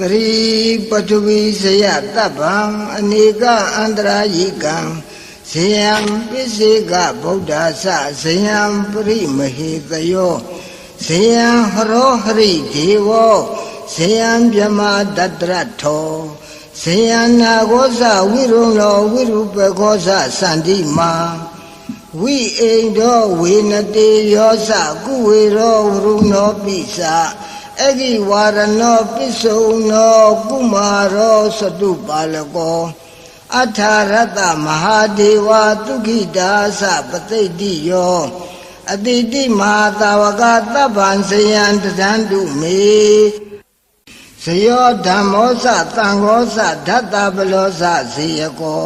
ပရိပထဝီဇယတပ္ပံအနေကအန္တရာယိကံဇယံပစ္စေကဗုဒ္ဓဆဇယံပရိမဟေတယောဇယံဟရောဟရိဒေဝဇယံမြမတတရထောဇယံနာဂောဇဝိရုံလောဝိရုပခောဇစန္တိမာဝိအိန္ဒောဝေနတေယောဇကုဝေရောဝရုဏောပိစ အဂိဝါရဏောပိစုံနောကုမာရောသတုပါလကောအထာရတမဟာဒေဝတုခိတာသပသိတိယောအတိတိမဟာတာဝကတပ္ပံဇယံတဒန္တုမေဇယောဓမ္မောသတံဃောသဓတ္တပလောသဇေယကော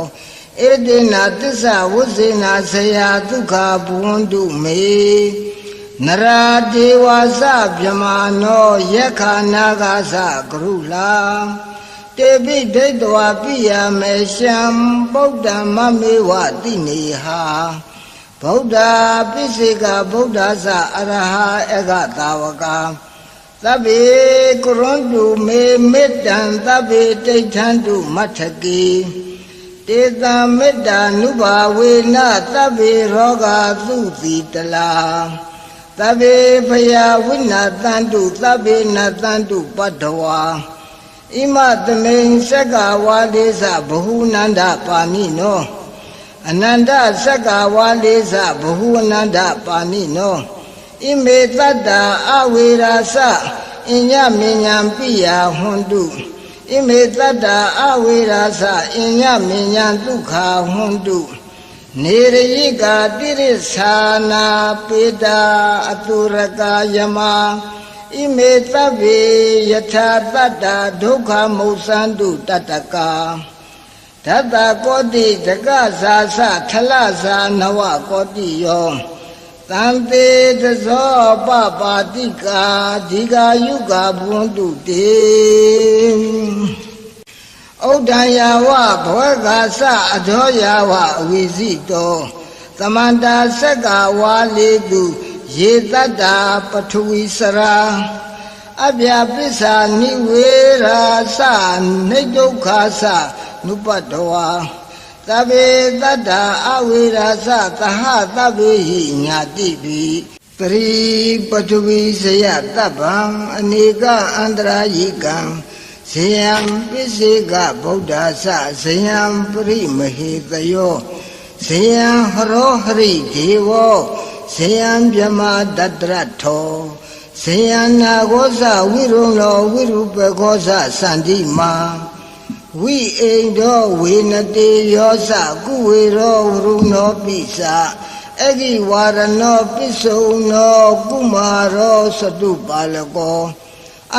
ဧတေနာတစ္ဆဝုဇေနာဆရာဒုက္ခဘဝန္တုမေ နရာဒေဝသဗြဟ္မာနောယက္ခနာဂသကရုလာတေပိဒိဋ္ဌဝပိယမေရှံဗုဒ္ဓမမေဝတိနေဟာဗုဒ္ဓပိစိကဗုဒ္ဓသအရဟအကတာဝကသဗ္ဗေကရွန်တုမေမေတ္တံသဗ္ဗေတိဋ္ဌံတုမထကေတေတံမေတ္တာနုဘာဝေနသဗ္ဗေရောဂသုတိတလာ သဗ္ဗေဖယဝိနာတန္တုသဗ္ဗေနတန္တုပတ္တဝါဣမသမိန်စက္ကဝါဒေသဘဟုနန္ဒပါမိနောအနန္တစက္ကဝါဒေသဘဟုအနန္ဒပါမိနောဣမေတတ္တာအဝေရာစအညမဉ္ဇံပိယဟွန်တုဣမေတတ္တာအဝေရာစအညမဉ္ဇံဒုက္ခဟွန်တု နေရယိကာတိရသာနာပေတာအတုရကာယမဣမေသဗ္ဗေယထာတတ္တာဒုက္ခမုစန္တုတတ္တကာဓတ္တကောတိတကဇာသထလဇာနဝကောတိယောတံတေတဇောပပါတိကာဒီဃာယုဂဘဝန္တုတေ ဩဒ္ဒံယာဝဘဝကသအဒောယာဝအဝိဇိတောသမန္တာဆက္ကဝါလေတုရေတတ္တာပထဝီစရာအဗျာပစ္စာနိဝေရာသနိဒုက္ခသနုပတ္တဝါသဗ္ဗေတတ္တာအဝေရာသသဟသဗ္ဗေဟိညာတိပိပရိပထဝီဇယတပ္ပံအနေကအန္တရာယိကံ ဇယံပစ္စေကဗုဒ္ဓဆဇယံပရိမဟေတယောဇယံဟရောဟရိဒေဝဇယံမြမတတရထောဇယံနာဂောဇဝိရုံလောဝိရုပခောဇစန္တိမာဝိအိန္ဒောဝေနတေယောဇကုဝေရောဝရုဏောပိစအဂိဝါရဏောပိစုံနောကုမာရောသတုပါလကော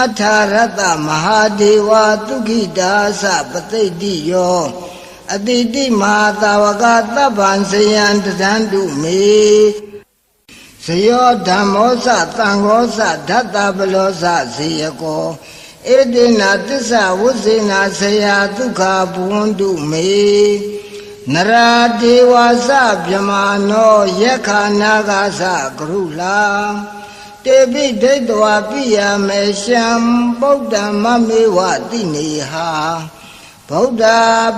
အထာရတမဟာဒေဝတုခိတာသပသိတိယောအတိတိမဟာတာဝကတပ္ပံဇယံတဒန္တုမေဇယောဓမ္မောသတံဃောသဓတ္တပလောသဇေယကောဧတေနာတစ္ဆဝုဇေနာဆရာဒုက္ခဘဝန္တုမေနရာဒေဝသဗြဟ္မာနောယက္ခနာဂသကရုလာ တေပိဒိဋ္ဌဝပိယမေရှံဗုဒ္ဓမမေဝတိနေဟာဗုဒ္ဓ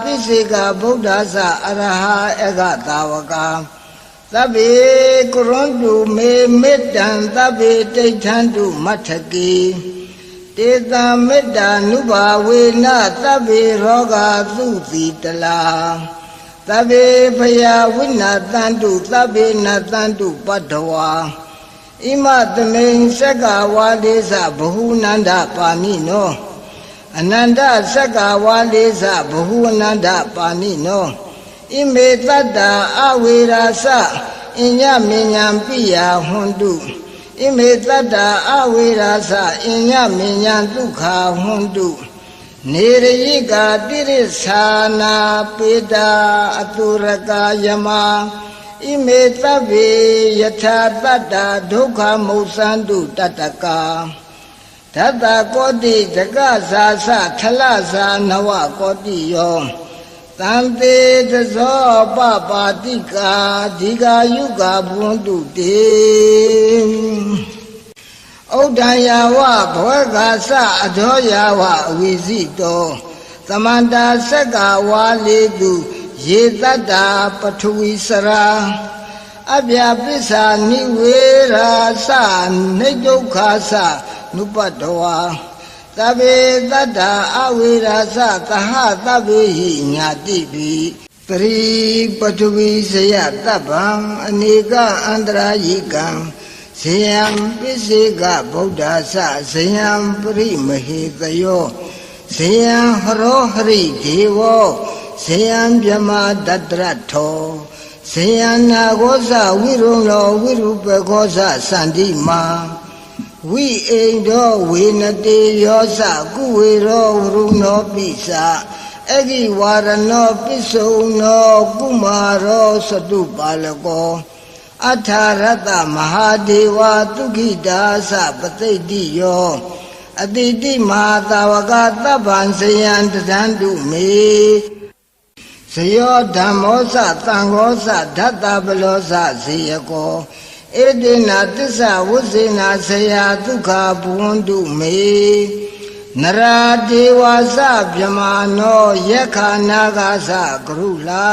ပိစိကဗုဒ္ဓသအရဟအကတာဝကသဗ္ဗေကရွန်တုမေမေတ္တံသဗ္ဗေတိဋ္ဌံတုမထကေတေတံမေတ္တာနုဘာဝေနသဗ္ဗေရောဂသုတိတလာသဗ္ဗေဖယဝိနာတန္တုသဗ္ဗေနတန္တုပတ္တဝါ ဣမသမိန်စက္ကဝါဒေသဘဟုနန္ဒပါဏိနောအနန္တစက္ကဝါဒေသဘဟုအနန္ဒပါဏိနောဣမေတတ္တာအဝေရာစအညမဉ္ဇံပိယဟွန်တုဣမေတတ္တာအဝေရာစအညမဉ္ဇံဒုက္ခဟွန်တုနေရယိကာတိရသာနာပေတာအတုရကာယမ ဣမေသဗ္ဗေယထာတတ္တာဒုက္ခမုစန္တုတတ္တကာဓတ္တကောတိတကဇာသထလဇာနဝကောတိယောတံတေတဇောပပါတိကာဒီဃာယုဂဘဝန္တုတေဩဥဒ္ဒံယာဝဘဝကသအထောယာဝအဝိဇိတောသမန္တာစက္ကဝါလေတု ရေတတ္တာပထဝီစရာအဗျာပစ္စာနိဝေရာသနေဒုက္ခသနုပတ္တဝါသဗ္ဗေတတ္တာအဝိရာသသဟသဗ္ဗေဟိညာတိပိပရိပထဝီဇယတပ္ပံအနေကအန္တရာယိကံဇေယံပစ္စေကဗုဒ္ဓဆဇေယံပရိမဟေတယောဇေယံဟရောဟရိဒေဝော ဇေယံမြမတတရထောဇေယံနာဂောဇဝိရုံလောဝိရုပခောဇစန္တိမာဝိအိန္ဒောဝေနတေယောဇကုဝေရောဝရုဏောပိစအဂိဝါရဏောပိစုံနောကုမာရောသတုပါလကောအထာရတမဟာဒေဝသုခိတာသပသိတိယောအတိတိမဟာတာဝကတပ္ပံဇယံတံတုမေ ဇယောဓမ္မောသသံဃောသဓတ္တပလောသဇေယကောဧတေနာတစ္ဆဝုဇေနာဆရာဒုက္ခဘဝန္တုမေနရာဒေဝသဗြဟ္မာနောယက္ခနာဂသကရုလာ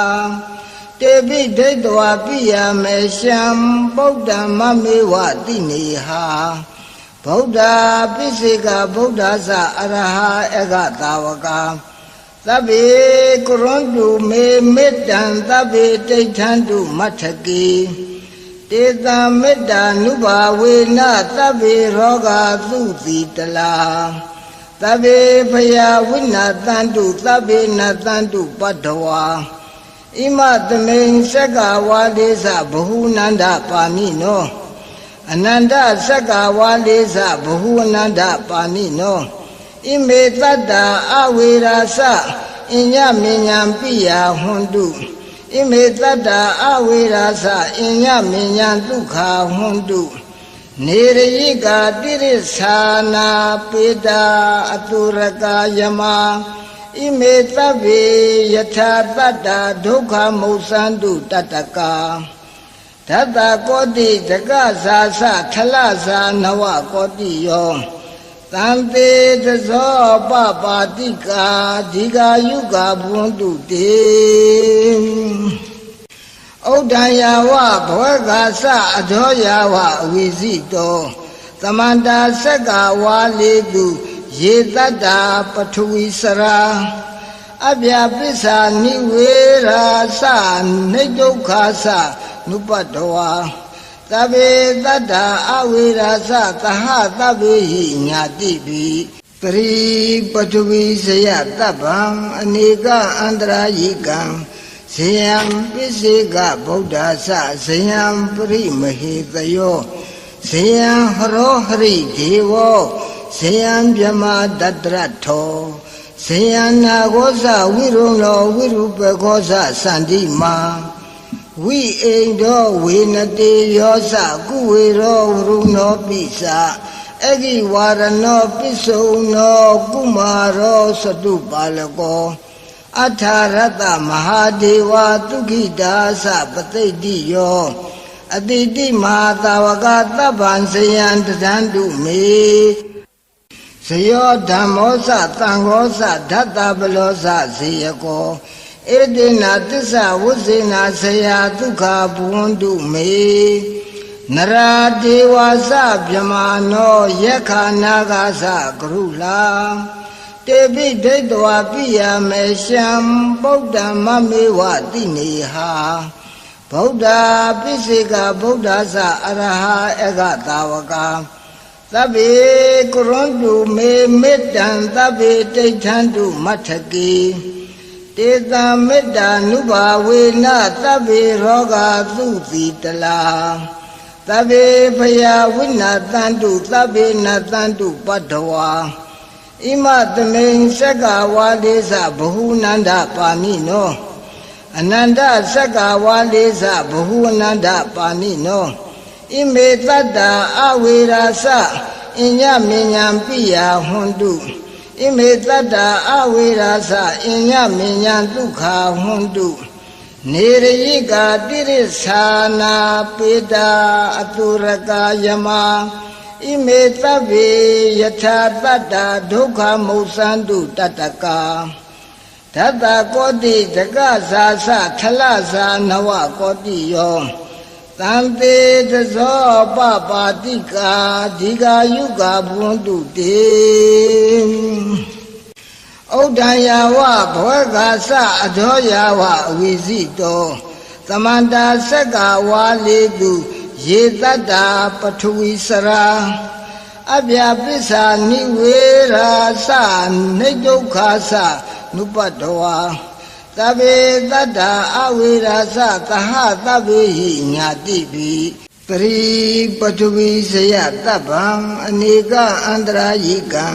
တေပိဒိဋ္ဌဝပိယမေရှံဗုဒ္ဓမမေဝတိနေဟာဗုဒ္ဓပိစိကဗုဒ္ဓသအရဟအဂတာဝက သဗ္ဗေကရွန်တုမေမေတ္တံသဗ္ဗေတိဋ္ဌံတုမထကေတေတံမေတ္တာနုဘာဝေနသဗ္ဗေရောဂသုတိတလာသဗ္ဗေဖယဝိနာတန္တုသဗ္ဗေနတန္တုပတ္တဝါဣမသမိန်စက္ကဝါဒေသဘဟုနန္ဒပါမိနောအနန္တစက္ကဝါဒေသဘဟုအနန္တပါမိနော ဣမေတတ္တာအဝေရာစအညမဉ္ဇံပိယဟွန်တုဣမေတတ္တာအဝေရာစအညမဉ္ဇံဒုက္ခဟွန်တုနေရယိကာတိရသာနာပေတာအတုရကာယမဣမေသဗ္ဗေယထာတတ္တာဒုက္ခမုတ်သန္တုတတ္တကာဓတ္တကောတိတကဇာသထလဇာနဝကောတိယော တံတေသဇောပပါတိကာဒီဃာယုကာဘွန်တုတေဥဒ္ဒံယာဝဘဝကသအထောယာဝအဝိဇိတောသမန္တာစက္ကဝါလေတုရေတတ္တာပထဝီစရာအဗျာပစ္စာနိဝေရာသနေဒုက္ခသနုပတ္တဝါ သဗ္ဗေတတ္တာအဝေရာသသဟသဗ္ဗေဟိညာတိပိပရိပထဝီဇယတပ္ပံအနေကအန္တရာယိကံဇေယံပစ္စေကဗုဒ္ဓဆဇေယံပရိမဟေတယောဇေယံဟရောဟရိဒေဝောဇေယံမြမတတရထောဇေယနာဂောဇဝိရုံလောဝိရုပခောဇစန္တိမာ ဝိအိန္ဒောဝေနတေယောဇကုဝေရောဝရုဏောပိစအဂိဝါရဏောပိစုံနောကုမာရောသတုပါလကောအထာရတမဟာဒေဝသုခိတာသပသိတိယောအတိတိမဟာတာဝကတပ္ပံဇယံတံတုမေဇယောဓမ္မောသသံဃောသဓတ္တပလောသဇေယကော ဧတေနာတစ္ဆဝုဇေနာဆရာဒုက္ခဘဝန္တုမေနရာဒေဝသဗြဟ္မာနောယက္ခနာဂသကရုလာတေပိဒိဋ္ဌဝပိယမေရှံဗုဒ္ဓမမေဝတိနေဟာဗုဒ္ဓပိစိကဗုဒ္ဓသအရဟအဂတာဝကသဗ္ဗေကရွန်တုမေမေတ္တံသဗ္ဗေတိဋ္ဌံတုမထကေ တေတံမေတ္တာနုဘာဝေနသဗ္ဗေရောဂသုတိတလာသဗ္ဗေဖယဝိနာတန္တုသဗ္ဗေနတန္တုပတ္တဝါဣမသမိန်စက္ကဝါဒေသဘဟုနန္ဒပါမိနောအနန္တစက္ကဝါဒေသဘဟုအနန္ဒပါမိနောဣမေတတ္တာအဝေရာစအညမဉ္ဇံပိယဟွန်တု ဣမေတတ္တာအဝေရာစအညမဉ္ဇံဒုက္ခဟွန်တုနေရယိကာတိရသာနာပေတာအတုရကာယမဣဣမေသဗ္ဗေယထာတတ္တာဒုက္ခမုစန္တုတတ္တကာဓတ္တကောတိတကဇာသထလဇာနဝကောတိယော တံတေတဇောပပါတိကာဒီဃာယုဂဘဝန္တုတေဩဒ္ဒံယာဝဘဝဂာသအဒောယာဝအဝိဇိတောသမန္တာဆက္ကာဝါလေတုရေတတ္တာပထဝီစရာအဗျာပစ္စာနိဝေရာသနိဒုက္ခသနုပတ္တဝါ သဗ္ဗေတတ္တာအဝေရာသသဟသဗ္ဗေဟိညာတိပိပရိပထဝီဇယတပ္ပံအနေကအန္တရာယိကံ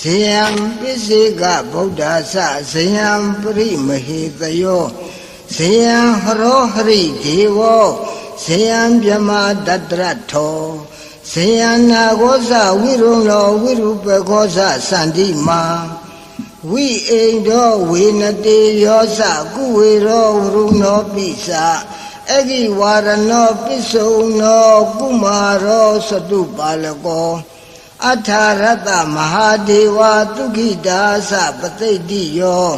ဇယံပစ္စေကဗုဒ္ဓသဇယံပရိမဟေတယောဇယံဟရောဟရိဒေဝဇယံမြမတတရထောဇယံနာဂောဇဝိရုံလောဝိရုပခောဇစန္တိမာ ဝိအိန္ဒောဝေနတေယောဇကုဝေရောဝရုဏောပိစအဂိဝါရဏောပိစုံနောကုမာရောသတုပါလကောအထာရတမဟာဒေဝတုခိတာသပသိတိယော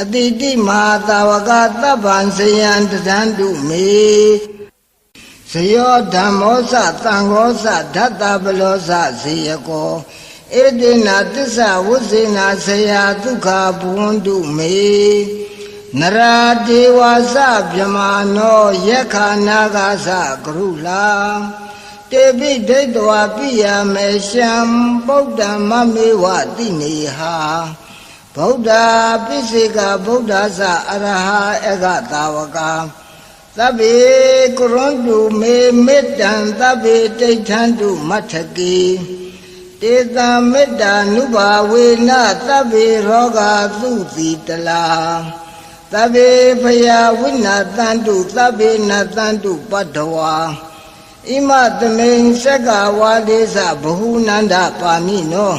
အတိတိမဟာတာဝကတပ္ပံဇယံတံတုမေဇယောဓမ္မောသသံဃောသဓတ္တပလောသဇေယကော ဧတေနာတစ္ဆဝုဇေနာဆရာဒုက္ခဘဝန္တုမေနရာဒေဝသဗြမာနောယက္ခနာဂသကရုလာတေပိဒိဋ္ဌဝပိယမေရှံဗုဒ္ဓမမေဝတိနေဟာဗုဒ္ဓပိစိကဗုဒ္ဓသအရဟအကတာဝကသဗ္ဗေကရွန်တုမေမေတ္တံသဗ္ဗေတိဋ္ဌံတုမထကေ တေတံမေတ္တာနုဘာဝေနသဗ္ဗေရောဂာသုတိတလာသဗ္ဗေဖယဝိနာတန္တုသဗ္ဗေနတန္တုပတ္တဝါဣမသမိန်စက္ကဝါဒေသဘဟုနန္ဒပါဏိနော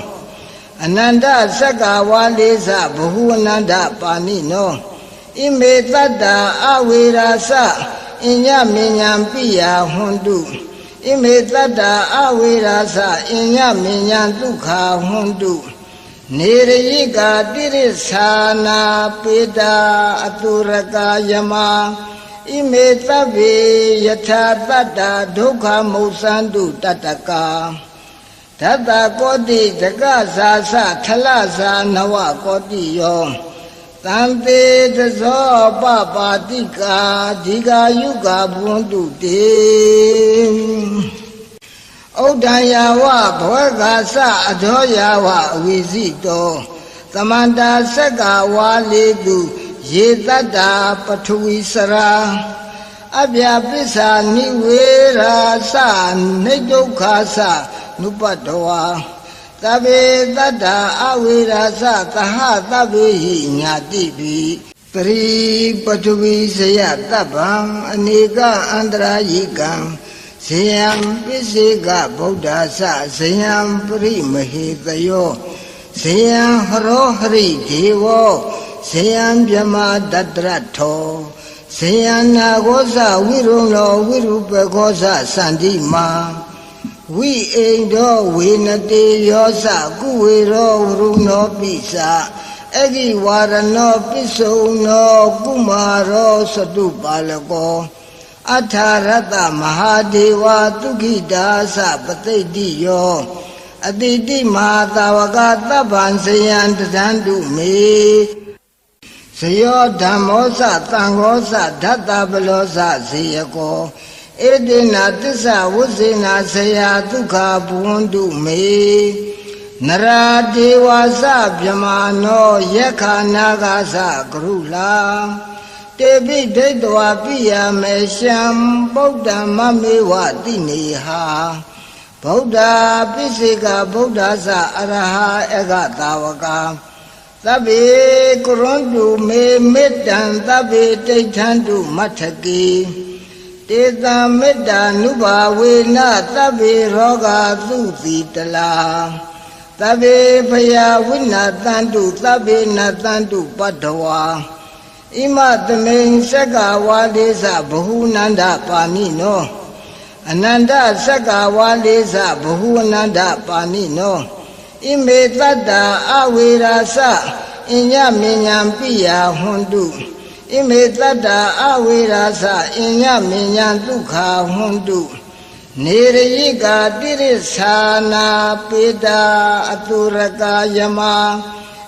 အနန္တစက္ကဝါဒေသဘဟုအနန္ဒပါဏိနောဣမေတတ္တာအဝေရာသအညမဉ္ဇံပိယဟွန်တု ဣမေတတ္တာအဝေရာသအညမဉ္ဇံဒုက္ခဟွန်တုနေရယိကာတိရသာနာပေတာအတုရကာယမဣမေသဗ္ဗေယထာတတ္တာဒုက္ခမုစန္တုတတ္တကာဓတ္တကောတိတကဇာသထလဇာနဝကောတိယော တံတေတဇောပပါတိကာဒီဃာယုဂဘဝန္တုတေဩဒ္ဒံယာဝဘဝဂာသအဒောယာဝအဝိဇိတောသမန္တာဆက္ကာဝါလေတုရေတတ္တာပထဝီစရာအဗျာပစ္စာနိဝေရာသနိဒုက္ခသနုပတ္တဝါ သဗ္ဗေတတ္တာအဝေရာသသဟသဗ္ဗေဟိညာတိပိပရိပထဝီဇယတပ္ပံအနေကအန္တရာယိကံဇယံပစ္စေကဗုဒ္ဓသဇယံပရိမဟေတယောဇယံဟရောဟရိဒေဝဇယံမြမတတရထောဇယံနာဂောဇဝိရုံလောဝိရုပခောဇစန္တိမာ ဝိအိန္ဒောဝေနတေယောဇကုဝေရောဝရုဏောပိစအဂိဝါရဏောပိစုံနောကုမာရောသတုပါလကောအထာရတမဟာဒေဝတုခိတာသပသိတိယောအတိတိမဟာတာဝကတပ္ပံဇယံတံတုမေဇယောဓမ္မောသသံဃောသဓတ္တပလောသဇေယကော ဧတေနာတစ္ဆဝုဇေနာဆရာဒုက္ခဘဝန္တုမေနရာဒေဝသဗြမာနောယက္ခနာဂသကရုလာတေပိဒိဋ္ဌဝပိယမေရှံဗုဒ္ဓမမေဝတိနေဟာဗုဒ္ဓပိစိကဗုဒ္ဓသအရဟအကတာဝကသဗ္ဗေကရွန်တုမေမေတ္တံသဗ္ဗေတိဋ္ဌံတုမထကေ တေတံမေတ္တာနုဘာဝေနသဗ္ဗေရောဂာသုတိတလာသဗ္ဗေဖယဝိနာတန္တုသဗ္ဗေနတန္တုပတ္တဝါဣမသမိန်စက္ကဝါဒေသဘဟုနန္ဒပါဏိနောအနန္တစက္ကဝါလေးစဘဟုအနန္တပါဏိနောဣမေတတ္တာအဝေရာစအညမဉ္ဉံပိယဟွန်တု ဣမေတတ္တာအဝေရာစအညမဉ္ဉံဒုက္ခဟွန်တုနေရယိကာတိရစ္ဆာနာပေတာအတုရကာယမ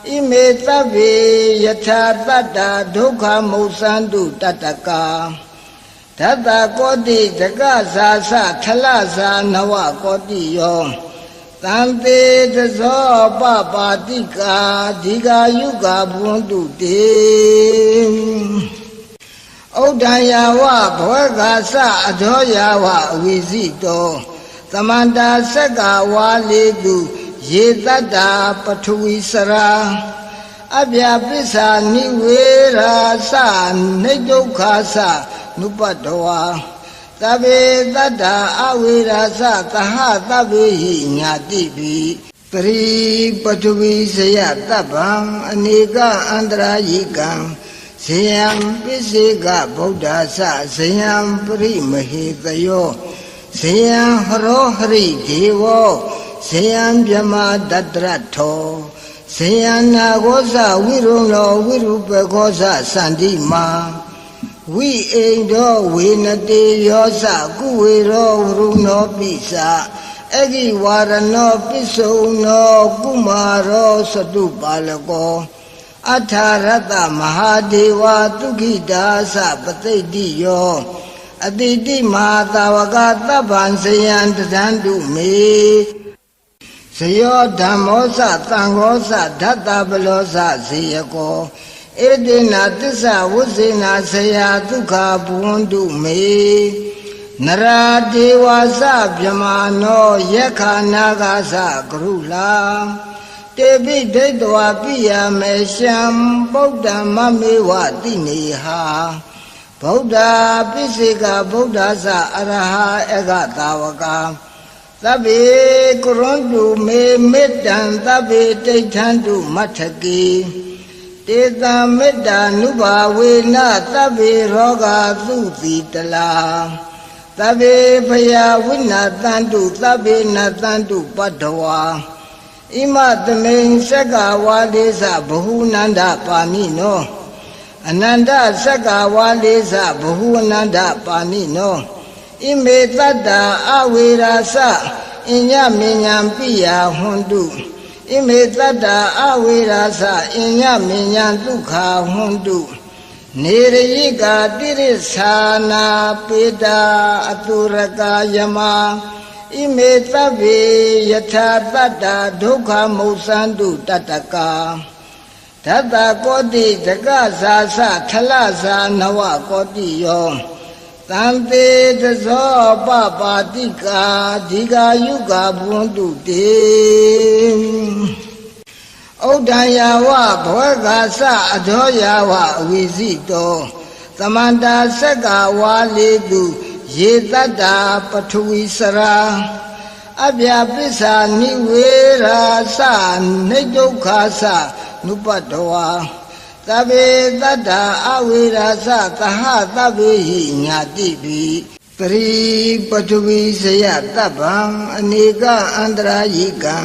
ဣမေသဗ္ဗေယထာတတ္တာဒုက္ခမုစ္ဆန္တုတတ္တကာဓတ္တကောတိတကဇာသထလဇာနဝကောတိယော တံတေတဇောပပါတိကာဒီဃာယုကာဘွန္တုတေဩဒ္ဒယာဝဘောဂာစအဒောယာဝအဝိဇိတောသမန္တာဆက်ကဝါလေတုရေတတ္တာပထဝီစရာအဗျာပစ္စာနိဝေရာသနေဒုက္ခသနုပတ္တဝါ သဗ္ဗေတတ္တာအဝေရာသသဟသဗ္ဗေဟိညာတိပိပရိပထဝီဇယတပ္ပံအနေကအန္တရာယိကံဇေယံပစ္စေကဗုဒ္ဓသဇေယံပရိမဟေတယောဇေယံဟရောဟရိဒေဝောဇေယံမြမတတရထောဇေယနာဂောဇဝိရုံလောဝိရုပဂောဇစန္တိမာ ဝိအိန္ဒောဝေနတေယောဇကုဝေရောဝရုဏောပိစအဂိဝါရဏောပိစုံနောကုမာရောသတုပါလကောအထာရတမဟာဒေဝတုခိတာသပသိတိယောအတိတိမဟာတာဝကတပ္ပံဇယံတထန္တုမေဇယောဓမ္မောသသံဃောသဓတ္တပလောသဇေယကော ဧတေနာတစ္ဆဝုဇေနာဆရာဒုက္ခဘဝန္တုမေနရာဒေဝသဗြမာနောယက္ခာနာဂသကရုလာတေပိဒိဋ္ဌဝပိယမေရှံဗုဒ္ဓမမေဝတိနေဟာဗုဒ္ဓပိစိကဗုဒ္ဓသအရဟအကတာဝကသဗ္ဗေကရွန်တုမေမေတ္တံသဗ္ဗေတိဋ္ဌံတုမထကေ တေတံမေတ္တာနုဘာဝေနသဗ္ဗေရောဂသုတိတလာသဗ္ဗေဖယဝိနာတန္တုသဗ္ဗေနတန္တုပတ္တဝါဣမသမိန်စက္ကဝါဒေသဘဟုနန္ဒပါဏိနောအနန္တစက္ကဝါဒေသဘဟုအနန္ဒပါဏိနောဣမေတတ္တာအဝေရာစအညမဉ္ဉံပိယဟွန်တု ဣမေတတ္တာအဝေရာစအညမဉ္ဉံဒုက္ခဟွန်တုနေရယိကာတိရစ္ဆာနာပေတာအတုရကာယမဣမေသဗ္ဗေယထာတတ္တာဒုက္ခမုစ္ဆန္တုတတ္တကာဓတ္တကောတိတကဇာသထလဇာနဝကောတိယော တံတေတဇောပပါတိကာဒီဃာယုကာဘွန္တုတေဩဒ္ဒယာဝဘဝဂာသအဒောယာဝအဝိဇိတောသမန္တာဆက်ကဝါလေတုရေတတ္တာပထဝီစရာအဗျာပစ္စာနိဝေရာသနေဒုက္ခသနုပတ္တဝါ သဗ္ဗေတတ္တာအဝေရာသသဟသဗ္ဗေဟိညာတိပိပရိပထဝီဇယတပ္ပံအနေကအန္တရာယိကံ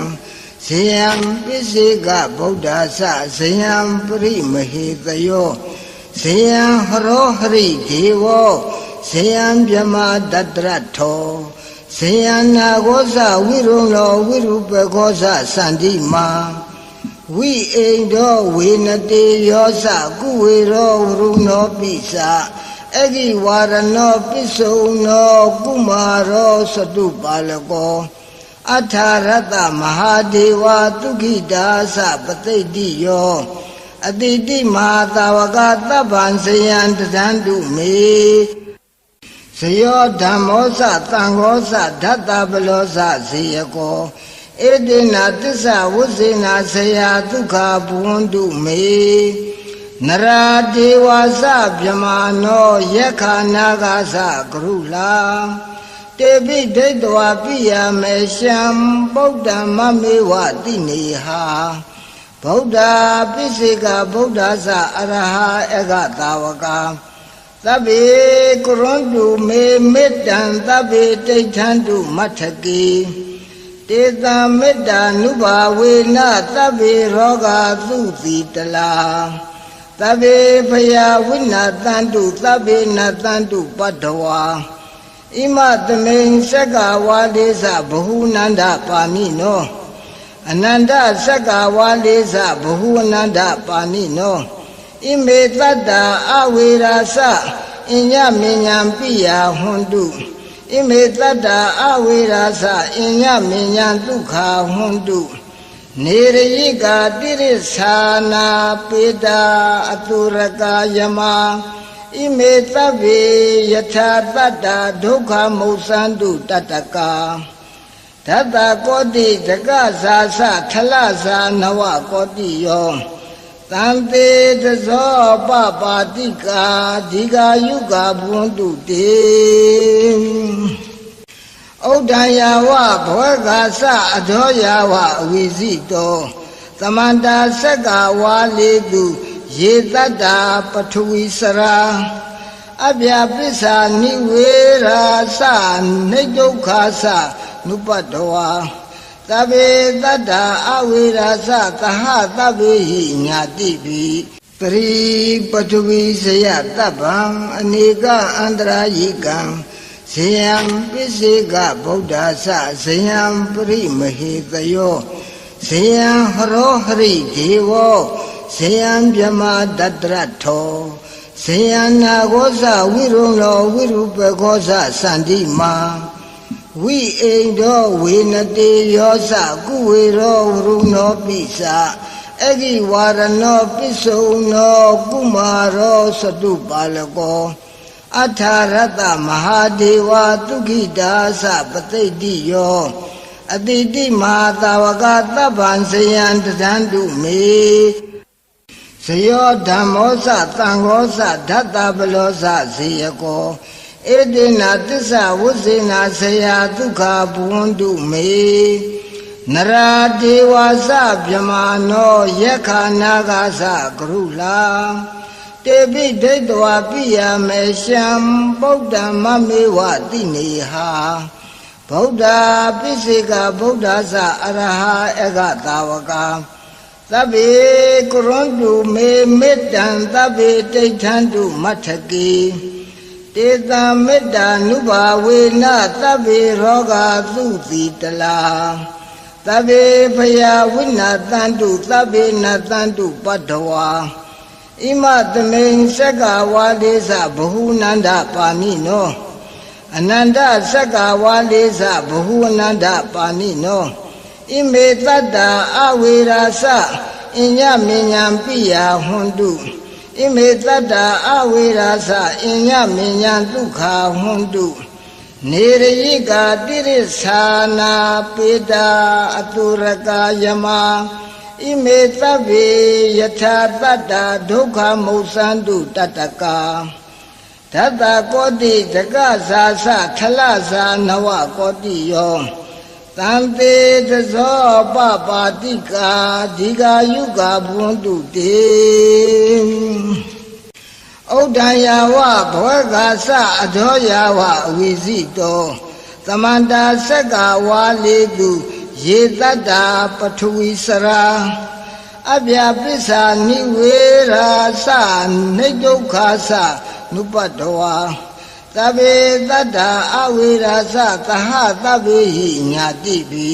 ဇေယံပစ္စေကဗုဒ္ဓသဇေယံပရိမဟေတယောဇေယံဟရောဟရိဒေဝောဇေယံမြမတတရထောဇေယနာဂောဇဝိရုံလောဝိရုပဂောဇစန္တိမာ ဝိအိန္ဒောဝေနတေယောဇကုဝေရောဝရုဏောပိစအဂိဝါရဏောပိစုံနောကုမာရောသတုပါလကောအထာရတမဟာဒေဝတုခိတာသပသိတိယောအတိတိမဟာတာဝကတပ္ပံဇယံတံတုမေဇယောဓမ္မောသသံဃောသဓတ္တပလောသဇေယကော ဧတေနာတစ္ဆဝုဇေနာဆရာဒုက္ခဘဝန္တုမေနရာဒေဝသဗြမာနောယက္ခာနာဂသကရုလာတေပိဒိဋ္ဌဝပိယမေရှံဗုဒ္ဓမမေဝတိနေဟာဗုဒ္ဓပိစိကဗုဒ္ဓသအရဟအကတာဝကာသသဗ္ဗေကရွန်တုမေမေတ္တံသဗ္ဗေတိဋ္ဌံတုမထကေ တေတံမေတ္တာနုဘာဝေနသဗ္ဗေရောဂာသုတိတလာသဗ္ဗေဖယဝိနာတန္တုသဗ္ဗေနတန္တုပတ္တဝါဣမသမိန်စက္ကဝါဒေသဘဟုနန္ဒပါမိနောအနန္တစက္ကဝါဒေသဘဟုအနန္ဒပါမိနောဣမေတတ္တာအဝေရာစအညမဉ္ဇံပိယဟွန်တု ဣမေတတ္တာအဝေရာစအညမဉ္ဇံဒုက္ခဟွန်တုနေရယိကာတိရသာနာပေတာအတုရကာယမဣမေတဗ္ဗေယထာတတ္တာဒုက္ခမုသန္တုတတ္တကာဓတ္တကောတိတကဇာသထလဇာနဝကောတိယော တံတေတဇောပပါတိကာဒီဃာယုကာဘွန်တုတေဩဒ္ဒယာဝဘဝကသအဒောယာဝအဝိဇိတောသမန္တာစက္ကဝါလေတုရေတတ္တာပထဝီစရာအဗျာပစ္စာနိဝေရာသနေဒုက္ခသနုပတ္တဝါ သဗ္ဗေတတ္တာအဝိရာသသဟသဗ္ဗေဟိညာတိပိပရိပထဝီဇယတပ္ပံအနေကအန္တရာယိကံဇေယံပစ္စေကဗုဒ္ဓဆဇေယံပရိမဟေတယောဇေယံဟရောဟရိဒေဝဇေယံမြမတတရထောဇေယံနာဂောဇဝိရုံလောဝိရုပခောဇစန္တိမာ ဝိအိန္ဒောဝေနတေယောသကုဝေရောဝရုဏောပိစအဂိဝါရဏောပိစုံနောကုမာရောသတုပါလကောအထာရတမဟာဒေဝတုခိတာသပသိတိယောအတိတိမဟာတာဝကတပ္ပံဇယံတဒန္တုမေဇယောဓမ္မောသသံဃောသဓတ္တပလောသဇေယကော ဧတေနာတစ္ဆဝုဇေနာဆရာဒုက္ခဘဝန္တုမေနရာဒေဝသဗြဟ္မာနောယက္ခနာဂသကရုလာတေပိဒိဋ္ဌဝပိယမေရှံဗုဒ္ဓမမေဝတိနေဟာဗုဒ္ဓပိစိကဗုဒ္ဓသအရဟအဂတာဝကသဗ္ဗေကရွန်တုမေမေတ္တံသဗ္ဗေတိဋ္ဌံတုမထကေ တေတံမေတ္တာနုဘာဝေနသဗ္ဗေရောဂာသုတိတလာသဗ္ဗေဖယဝိနာတန္တုသဗ္ဗေနတန္တုပတ္တဝါဣမသမိန်စက္ကဝါဒေသဘဟုနန္ဒပါမိနောအနန္တစက္ကဝါဒေသဘဟုအနန္ဒပါမိနောဣမေတတ္တာအဝေရာစအညမဉ္ဇံပိယဟွန်တု ဣမေတတ္တာအဝေရာစအညမဉ္ဇံဒုက္ခဟွန်တုနေရယိကာတိရသာနာပေတာအတုရကာယမဣမေသဗ္ဗေယထာတတ္တာဒုက္ခမုသန္တုတတ္တကာဓတ္တကောတိတကဇာသထလဇာနဝကောတိယော တံတေတဇောပပါတိကာဒီဃာယုကာဘွန်တုတေဩဒ္ဒယာဝဘဝကသအဒောယာဝအဝိဇိတောသမန္တာစက္ကဝါလေတုရေတတ္တာပထဝီစရာအဗျာပစ္စာနိဝေရာသနေဒုက္ခသနုပတ္တဝါ သဗ္ဗေတတ္တာအဝေရာသသဟသဗ္ဗေဟိညာတိပိ